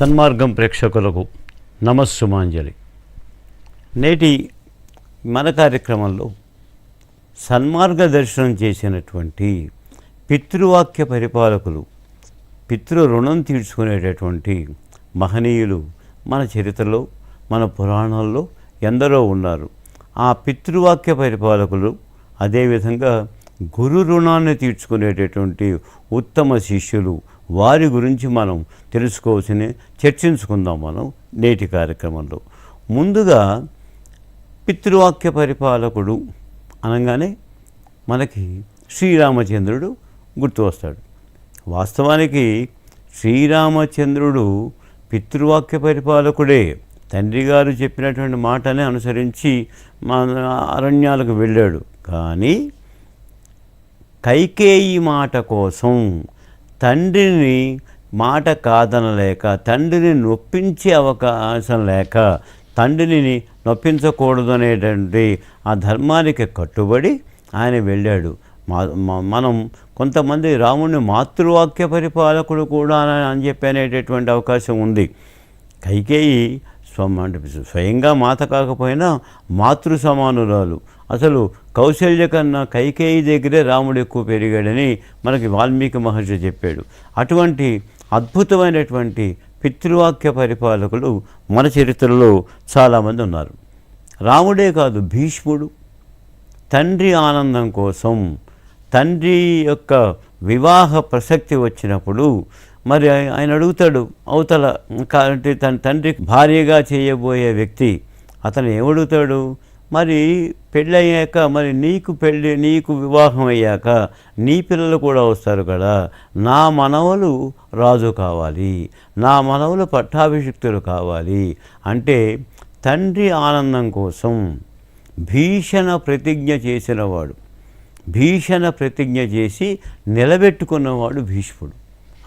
సన్మార్గం ప్రేక్షకులకు నమస్సుమాంజలి. నేటి మన కార్యక్రమంలో సన్మార్గ దర్శనం చేసినటువంటి పితృవాక్య పరిపాలకులు పితృ రుణం తీర్చుకునేటటువంటి మహనీయులు మన చరిత్రలో మన పురాణాల్లో ఎందరో ఉన్నారు. ఆ పితృవాక్య పరిపాలకులు అదేవిధంగా గురు రుణాన్ని తీర్చుకునేటటువంటి ఉత్తమ శిష్యులు వారి గురించి మనం తెలుసుకోవాల్సిన చర్చించుకుందాం మనం నేటి కార్యక్రమంలో. ముందుగా పితృవాక్య పరిపాలకుడు అనగానే మనకి శ్రీరామచంద్రుడు గుర్తు వస్తాడు. వాస్తవానికి శ్రీరామచంద్రుడు పితృవాక్య పరిపాలకుడే. తండ్రి గారు చెప్పినటువంటి మాటనే అనుసరించి మన అరణ్యాలకు వెళ్ళాడు. కానీ కైకేయి మాట కోసం తండ్రిని మాట కాదనలేక తండ్రిని నొప్పించే అవకాశం లేక తండ్రిని నొప్పించకూడదు అనేటువంటి ఆ ధర్మానికి కట్టుబడి ఆయన వెళ్ళాడు. మనం కొంతమంది రాముడిని మాతృవాక్య పరిపాలకుడు కూడా అని అని చెప్పి అనేటటువంటి అవకాశం ఉంది. కైకేయి స్వం అంటే స్వయంగా మాత కాకపోయినా మాతృ సమానురాలు. అసలు కౌశల్య కన్నా కైకేయి దగ్గరే రాముడు ఎక్కువ పెరిగాడని మనకి వాల్మీకి మహర్షి చెప్పాడు. అటువంటి అద్భుతమైనటువంటి పితృవాక్య పరిపాలకులు మన చరిత్రలో చాలామంది ఉన్నారు. రాముడే కాదు భీష్ముడు. తండ్రి ఆనందం కోసం తండ్రి యొక్క వివాహ ప్రసక్తి వచ్చినప్పుడు మరి ఆయన అడుగుతాడు అవతల కా- అంటే తన తండ్రి భార్యగా చేయబోయే వ్యక్తి అతను ఏమడుగుతాడు? మరి పెళ్ళయ్యాక మరి నీకు పెళ్ళి నీకు వివాహం అయ్యాక నీ పిల్లలు కూడా వస్తారు కదా. నా మనవలు రాజు కావాలి. నా మనవలు పట్టాభిషిక్తులు కావాలి. అంటే తండ్రి ఆనందం కోసం భీషణ ప్రతిజ్ఞ చేసినవాడు భీషణ ప్రతిజ్ఞ చేసి నిలబెట్టుకున్నవాడు భీష్ముడు.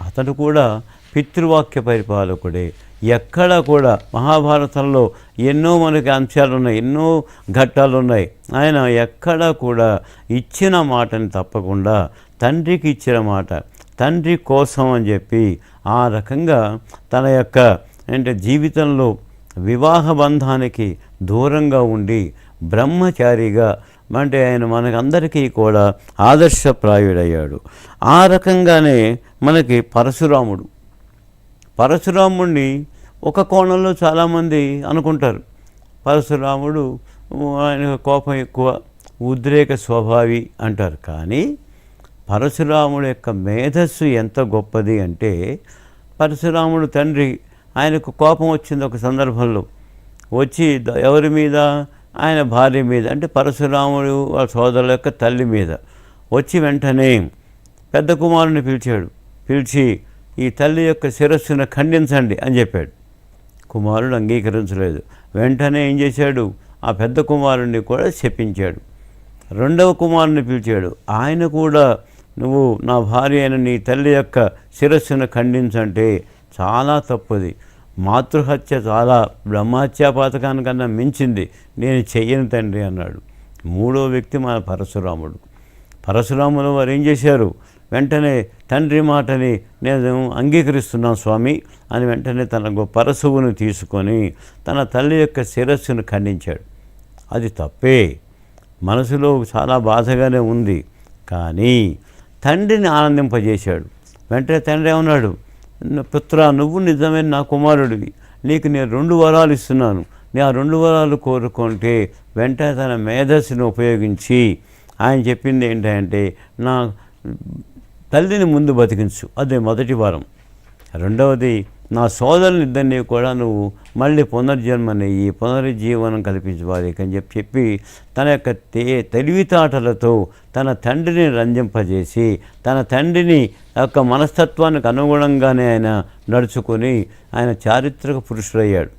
అతడు కూడా పితృవాక్య పరిపాలకుడే. ఎక్కడ కూడా మహాభారతంలో ఎన్నో మనకి అంశాలు ఉన్నాయి ఎన్నో ఘట్టాలు ఉన్నాయి. ఆయన ఎక్కడ కూడా ఇచ్చిన మాటని తప్పకుండా తండ్రికి ఇచ్చిన మాట తండ్రి కోసం అని చెప్పి ఆ రకంగా తన యొక్క అంటే జీవితంలో వివాహ బంధానికి దూరంగా ఉండి బ్రహ్మచారిగా అంటే ఆయన మనకందరికీ కూడా ఆదర్శప్రాయుడయ్యాడు. ఆ రకంగానే మనకి పరశురాముడు. పరశురాముణ్ణి ఒక కోణంలో చాలామంది అనుకుంటారు పరశురాముడు ఆయన కోపం ఎక్కువ ఉద్రేక స్వభావి అంటారు. కానీ పరశురాముడు యొక్క మేధస్సు ఎంత గొప్పది అంటే పరశురాముడు తండ్రి ఆయనకు కోపం వచ్చింది ఒక సందర్భంలో. వచ్చి ఎవరి మీద? ఆయన భార్య మీద. అంటే పరశురాముడు వాళ్ళ సోదరుల యొక్క తల్లి మీద. వచ్చి వెంటనే పెద్ద కుమారుని పిలిచాడు. పిలిచి ఈ తల్లి యొక్క శిరస్సును ఖండించండి అని చెప్పాడు. కుమారుడు అంగీకరించలేదు. వెంటనే ఏం చేశాడు? ఆ పెద్ద కుమారుణ్ణి కూడా శపించాడు. రెండవ కుమారుని పిలిచాడు. ఆయన కూడా నువ్వు నా భార్య అయిన నీ తల్లి యొక్క శిరస్సును ఖండించంటే చాలా తప్పుది. మాతృహత్య చాలా బ్రహ్మహత్యా పథకానికన్నా మించింది. నేను చెయ్యను తండ్రి అన్నాడు. మూడో వ్యక్తి మన పరశురాముడు. పరశురాములు వారు ఏం చేశారు? వెంటనే తండ్రి మాటని నేను అంగీకరిస్తున్నాను స్వామి అని వెంటనే తన పరశువును తీసుకొని తన తల్లి యొక్క శిరస్సును ఖండించాడు. అది తప్పే. మనసులో చాలా బాధగానే ఉంది. కానీ తండ్రిని ఆనందింపజేశాడు. వెంటనే తండ్రి ఏమన్నాడు? పుత్ర నువ్వు నిజమైన నా కుమారుడివి. నీకు నేను రెండు వరాలు ఇస్తున్నాను. నీ ఆ రెండు వరాలు కోరుకుంటే వెంటనే తన మేధస్సును ఉపయోగించి ఆయన చెప్పింది ఏంటంటే నా తల్లిని ముందు బతికించు. అదే మొదటి వారం. రెండవది నా సోదరుని ఇద్దరిని కూడా నువ్వు మళ్ళీ పునర్జన్మనయ్యి పునరుజ్జీవనం కల్పించవాలి అని చెప్పి చెప్పి తన యొక్క తే తెలివితేటలతో తన తండ్రిని రంజింపజేసి తన తండ్రిని యొక్క మనస్తత్వానికి అనుగుణంగానే ఆయన నడుచుకొని ఆయన చారిత్రక పురుషుడయ్యాడు.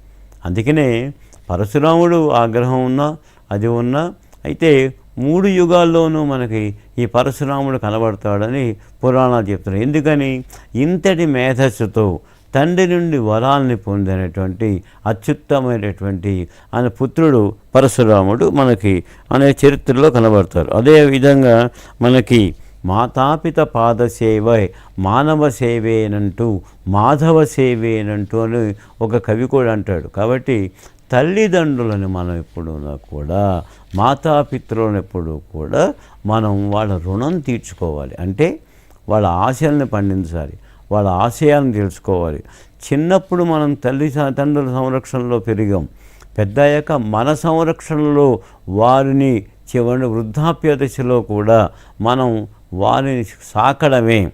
అందుకనే పరశురాముడు ఆగ్రహం ఉన్నా అది ఉన్నా అయితే మూడు యుగాల్లోనూ మనకి ఈ పరశురాముడు కనబడతాడని పురాణాలు చెప్తున్నాయి ఎందుకని? ఇంతటి మేధస్సుతో తండ్రి నుండి వరాల్ని పొందినటువంటి అత్యుత్తమైనటువంటి ఆయన పుత్రుడు పరశురాముడు మనకి అనే చరిత్రలో కనబడతారు. అదే విధంగా మనకి మాతాపిత పాదసేవై మానవ సేవేనంటూ మాధవ సేవేనంటూ అని ఒక కవి కూడా అంటాడు. కాబట్టి తల్లిదండ్రులను మనం ఎప్పుడు కూడా మాతాపిత్రులను ఎప్పుడు కూడా మనం వాళ్ళ రుణం తీర్చుకోవాలి. అంటే వాళ్ళ ఆశయాలను పండించాలి వాళ్ళ ఆశయాలను తెలుసుకోవాలి. చిన్నప్పుడు మనం తల్లి తండ్రుల సంరక్షణలో పెరిగాం. పెద్దయ్యాక మన సంరక్షణలో వారిని చివరి వృద్ధాప్య దశలో కూడా మనం వారిని సాకడమే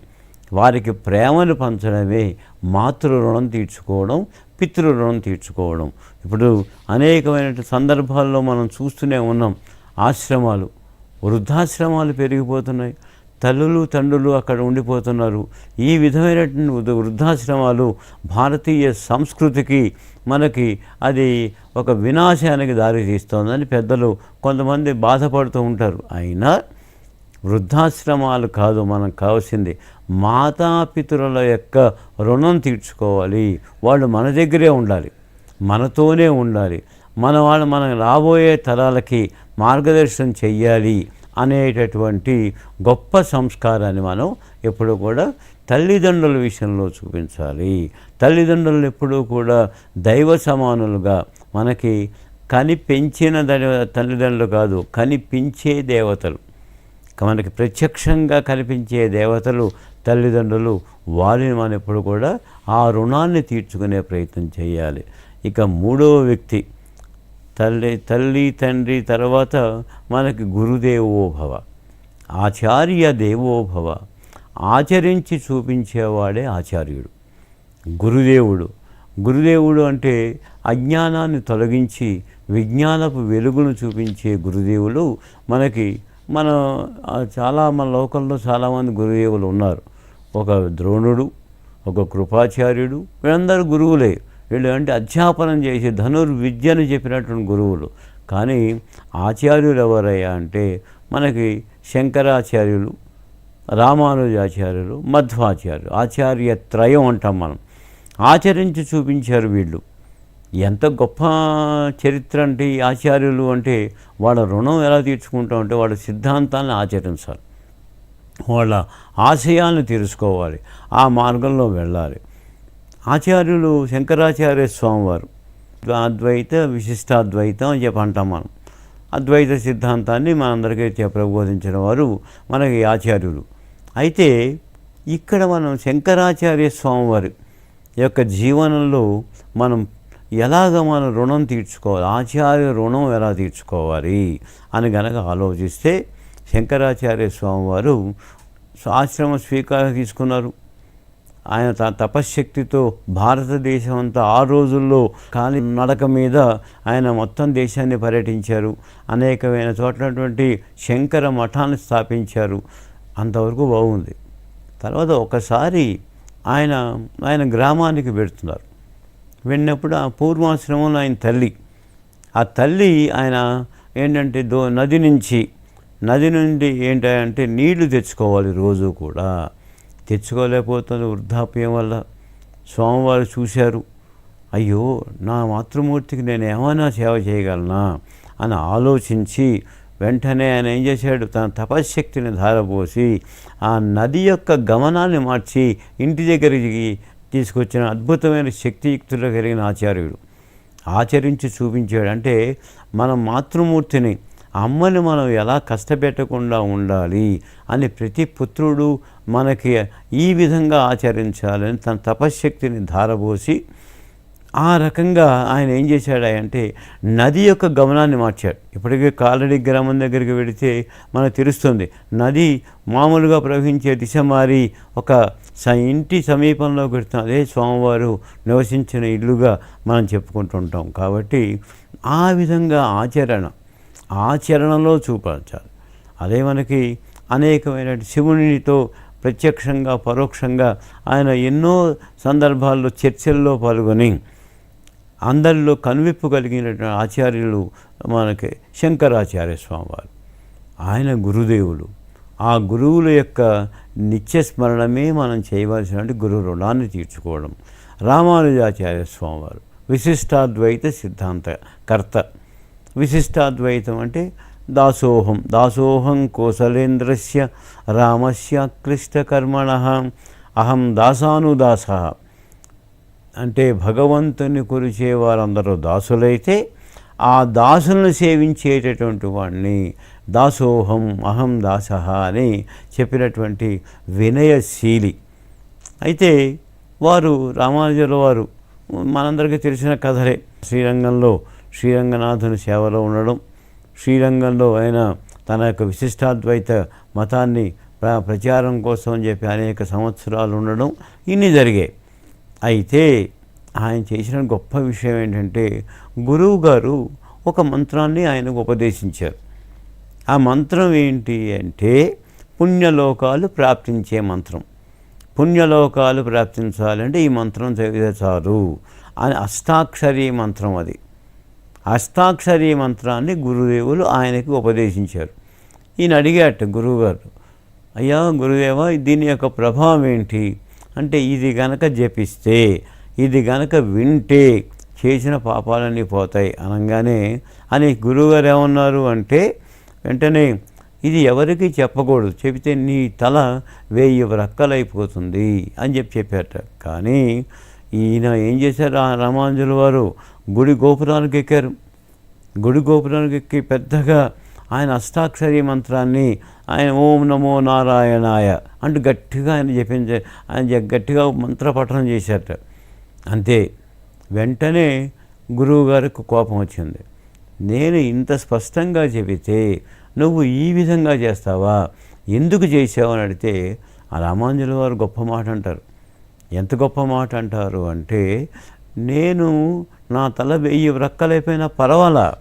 వారికి ప్రేమను పంచడమే మాతృ రుణం తీర్చుకోవడం పితృరుణం తీర్చుకోవడం. ఇప్పుడు అనేకమైన సందర్భాల్లో మనం చూస్తూనే ఉన్నాం. ఆశ్రమాలు వృద్ధాశ్రమాలు పెరిగిపోతున్నాయి. తల్లులు తండ్రులు అక్కడ ఉండిపోతున్నారు. ఈ విధమైనటువంటి వృద్ధాశ్రమాలు భారతీయ సంస్కృతికి మనకి అది ఒక వినాశానికి దారి తీస్తోందని పెద్దలు కొంతమంది బాధపడుతూ ఉంటారు. అయినా వృద్ధాశ్రమాలు కాదు మనకు కావాల్సింది మాతాపితరుల యొక్క రుణం తీర్చుకోవాలి. వాళ్ళు మన దగ్గరే ఉండాలి. మనతోనే ఉండాలి. మన వాళ్ళు మన రాబోయే తరాలకి మార్గదర్శనం చెయ్యాలి అనేటటువంటి గొప్ప సంస్కారాన్ని మనం ఎప్పుడూ కూడా తల్లిదండ్రుల విషయంలో చూపించాలి. తల్లిదండ్రులు ఎప్పుడూ కూడా దైవ సమానులుగా మనకి కనిపించిన తల్లిదండ్రులు కాదు కనిపించే దేవతలు. మనకి ప్రత్యక్షంగా కనిపించే దేవతలు తల్లిదండ్రులు వారిని మనం ఎప్పుడు కూడా ఆ రుణాన్ని తీర్చుకునే ప్రయత్నం చేయాలి. ఇక మూడవ వ్యక్తి తల్లి తల్లి తండ్రి తర్వాత మనకి గురుదేవోభవ ఆచార్య దేవోభవ ఆచరించి చూపించేవాడే ఆచార్యుడు గురుదేవుడు. గురుదేవుడు అంటే అజ్ఞానాన్ని తొలగించి విజ్ఞానపు వెలుగును చూపించే గురుదేవులు మనకి మన చాలా మన లోకంలో చాలామంది గురుదేవులు ఉన్నారు. ఒక ద్రోణుడు ఒక కృపాచార్యుడు వీళ్ళందరూ గురువులే. వీళ్ళు అంటే అధ్యాపనం చేసి ధనుర్విద్యను చెప్పినటువంటి గురువులు. కానీ ఆచార్యులు ఎవరయ్యా అంటే మనకి శంకరాచార్యులు రామానుజాచార్యులు మధ్వాచార్యులు ఆచార్య త్రయం అంటాం మనం. ఆచరించి చూపించారు వీళ్ళు. ఎంత గొప్ప చరిత్ర అంటే ఈ ఆచార్యులు అంటే వాళ్ళ రుణం ఎలా తీర్చుకుంటాం అంటే వాళ్ళ సిద్ధాంతాలను ఆచరించాలి. వాళ్ళ ఆశయాలను తీర్చుకోవాలి ఆ మార్గంలో వెళ్ళాలి. ఆచార్యులు శంకరాచార్య స్వామివారు అద్వైత విశిష్టాద్వైతం అని చెప్పి అంటాం మనం. అద్వైత సిద్ధాంతాన్ని మనందరికీ ప్రబోధించిన వారు మనకి ఆచార్యులు. అయితే ఇక్కడ మనం శంకరాచార్య స్వామివారి యొక్క జీవనంలో మనం ఎలాగ మనం రుణం తీర్చుకోవాలి? ఆచార్య రుణం ఎలా తీర్చుకోవాలి? అని గనక ఆలోచిస్తే శంకరాచార్య స్వామివారు ఆశ్రమ స్వీకారం తీసుకున్నారు. ఆయన తన తపశ్శక్తితో భారతదేశం అంతా ఆ రోజుల్లో కాలి నడక మీద ఆయన మొత్తం దేశాన్ని పర్యటించారు. అనేకమైన చోట్లటువంటి శంకర మఠాన్ని స్థాపించారు. అంతవరకు బాగుంది. తర్వాత ఒకసారి ఆయన ఆయన గ్రామానికి పెడుతున్నారు వెళ్ళినప్పుడు ఆ పూర్వాశ్రమంలో ఆయన తల్లి. ఆ తల్లి ఆయన ఏంటంటే దో నది నుంచి నది నుండి ఏంటంటే నీళ్ళు తెచ్చుకోవాలి రోజు కూడా. తెచ్చుకోలేకపోతుంది వృద్ధాప్యం వల్ల. స్వామివారు చూశారు. అయ్యో నా మాతృమూర్తికి నేను ఏమైనా సేవ చేయగలనా అని ఆలోచించి వెంటనే ఆయన ఏం చేశాడు? తన తపశ్శక్తిని ధారపోసి ఆ నది యొక్క గమనాన్ని మార్చి ఇంటి దగ్గరికి తీసుకొచ్చిన అద్భుతమైన శక్తియుక్తులు కలిగిన ఆచార్యుడు. ఆచరించి చూపించాడు అంటే మన మాతృమూర్తిని అమ్మని మనం ఎలా కష్టపెట్టకుండా ఉండాలి అని ప్రతి పుత్రుడు మనకి ఈ విధంగా ఆచరించాలని తన తపశ్శక్తిని ధారబోసి ఆ రకంగా ఆయన ఏం చేశాడు అంటే నది యొక్క గమనాన్ని మార్చాడు. ఇప్పటికే కాలడి గ్రామం దగ్గరికి వెడితే మనకు తెలుస్తుంది నది మామూలుగా ప్రవహించే దిశ మారి ఒక స ఇంటి సమీపంలో పెడుతున్న అదే స్వామివారు నివసించిన ఇల్లుగా మనం చెప్పుకుంటుంటాం. కాబట్టి ఆ విధంగా ఆచరణ ఆచరణలో చూపించాలి. అదే మనకి అనేకమైన శివునితో ప్రత్యక్షంగా పరోక్షంగా ఆయన ఎన్నో సందర్భాల్లో చర్చల్లో పాల్గొని అందరిలో కనువిప్పు కలిగినటువంటి ఆచార్యులు మనకి శంకరాచార్య స్వామివారు. ఆయన గురుదేవులు. ఆ గురువుల యొక్క నిత్య స్మరణమే మనం చేయవలసినటువంటి గురు రుణాన్ని తీర్చుకోవడం. రామానుజాచార్య స్వామివారు. విశిష్టాద్వైత సిద్ధాంత కర్త. విశిష్టాద్వైతం అంటే దాసోహం. దాసోహం కోసలేంద్రస్య రామస్య క్లిష్టకర్మణ అహం దాసానుదాస. అంటే భగవంతుని కురిచే వారందరూ దాసులైతే ఆ దాసులను సేవించేటటువంటి వాడిని దాసోహం అహం దాస అని చెప్పినటువంటి వినయశీలి. అయితే వారు రామానుజుల వారు మనందరికీ తెలిసిన కథలే. శ్రీరంగంలో శ్రీరంగనాథుని సేవలో ఉండడం శ్రీరంగంలో ఆయన తన యొక్క విశిష్టాద్వైత మతాన్ని ప్ర ప్రచారం కోసం చెప్పి అనేక సంవత్సరాలు ఉండడం ఇన్ని జరిగాయి. అయితే ఆయన చేసిన గొప్ప విషయం ఏంటంటే గురువు గారు ఒక మంత్రాన్ని ఆయనకు ఉపదేశించారు. ఆ మంత్రం ఏంటి అంటే పుణ్యలోకాలు ప్రాప్తించే మంత్రం. పుణ్యలోకాలు ప్రాప్తించాలంటే ఈ మంత్రం చదివితే చాలు అని అష్టాక్షరీ మంత్రం అది. అష్టాక్షరీ మంత్రాన్ని గురుదేవులు ఆయనకి ఉపదేశించారు. ఈయన అడిగాట గురువుగారు అయ్యా గురుదేవా దీని యొక్క ప్రభావం ఏంటి? అంటే ఇది గనక జపిస్తే ఇది గనక వింటే చేసిన పాపాలన్నీ పోతాయి అనగానే అని గురువుగారు ఏమన్నారు అంటే వెంటనే ఇది ఎవరికి చెప్పకూడదు. చెబితే నీ తల వెయ్యి రక్కలైపోతుంది అని చెప్పి చెప్పారట. కానీ ఈయన ఏం చేశారు? ఆ రామానుజుల వారు గుడి గోపురానికి ఎక్కారు. గుడి గోపురానికి ఎక్కి పెద్దగా ఆయన అష్టాక్షరి మంత్రాన్ని ఆయన ఓం నమో నారాయణాయ అంటూ గట్టిగా ఆయన చెప్పించే ఆయన జ- గట్టిగా మంత్రపఠనం చేశారట. అంతే. వెంటనే గురువు గారికి కోపం వచ్చింది. నేను ఇంత స్పష్టంగా చెబితే నువ్వు ఈ విధంగా చేస్తావా? ఎందుకు చేసావు అని అడిగితే ఆ రామాంజుల వారు గొప్ప మాట అంటారు. ఎంత గొప్ప మాట అంటారు అంటే నేను నా తల వెయ్యి వ్రక్కలైపోయినా పర్వాలా?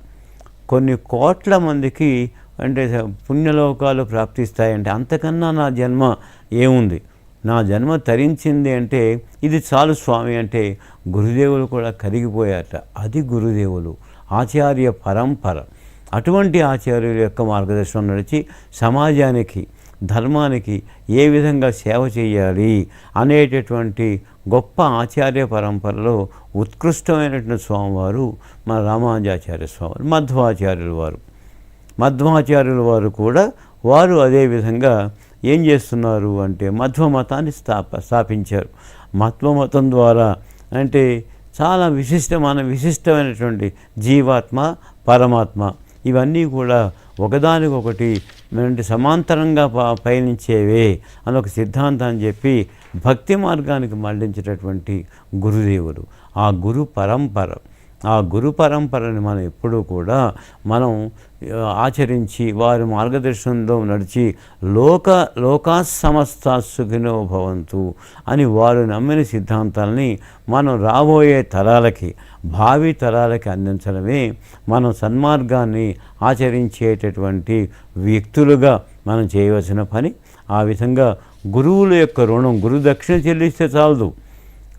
కొన్ని కోట్ల మందికి అంటే పుణ్యలోకాలు ప్రాప్తిస్తాయంటే అంతకన్నా నా జన్మ ఏముంది? నా జన్మ తరించింది అంటే ఇది చాలు స్వామి అంటే గురుదేవులు కూడా కరిగిపోయారట. అది గురుదేవులు. ఆచార్య పరంపర. అటువంటి ఆచార్యుల యొక్క మార్గదర్శనం నడిచి సమాజానికి ధర్మానికి ఏ విధంగా సేవ చేయాలి అనేటటువంటి గొప్ప ఆచార్య పరంపరలో ఉత్కృష్టమైనటువంటి స్వామివారు మన రామానుజాచార్య స్వామి మధ్వాచార్యుల వారు. మధ్వాచార్యుల వారు కూడా వారు అదేవిధంగా ఏం చేస్తున్నారు అంటే మధ్వ మతాన్ని స్థాప స్థాపించారు. మధ్వ మతం ద్వారా అంటే చాలా విశిష్టమైన విశిష్టమైనటువంటి జీవాత్మ పరమాత్మ ఇవన్నీ కూడా ఒకదానికొకటి అంటే సమాంతరంగా పయనించేవే అని ఒక సిద్ధాంతాన్ని చెప్పి భక్తి మార్గానికి మళ్ళించేటటువంటి గురుదేవులు. ఆ గురు పరంపర ఆ గురు పరంపరని మనం ఎప్పుడూ కూడా మనం ఆచరించి వారి మార్గదర్శనంలో నడిచి లోక లోకా సమస్త సుఖినో భవంతు అని వారు నమ్మిన సిద్ధాంతాలని మనం రాబోయే తరాలకి భావి తరాలకి అందించడమే మనం సన్మార్గాన్ని ఆచరించేటటువంటి వ్యక్తులుగా మనం చేయవలసిన పని. ఆ విధంగా గురువుల యొక్క రుణం గురు దక్షిణ చెల్లిస్తే చాలదు.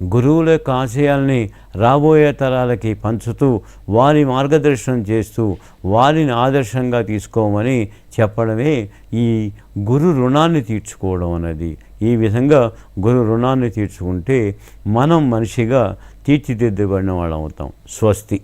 గురువుల యొక్క ఆశయాల్ని రాబోయే తరాలకి పంచుతూ వారి మార్గదర్శనం చేస్తూ వారిని ఆదర్శంగా తీసుకోమని చెప్పడమే ఈ గురు రుణాన్ని తీర్చుకోవడం అన్నది. ఈ విధంగా గురు రుణాన్ని తీర్చుకుంటే మనం మనిషిగా తీర్చిదిద్దబడిన వాళ్ళం అవుతాం స్వస్తి.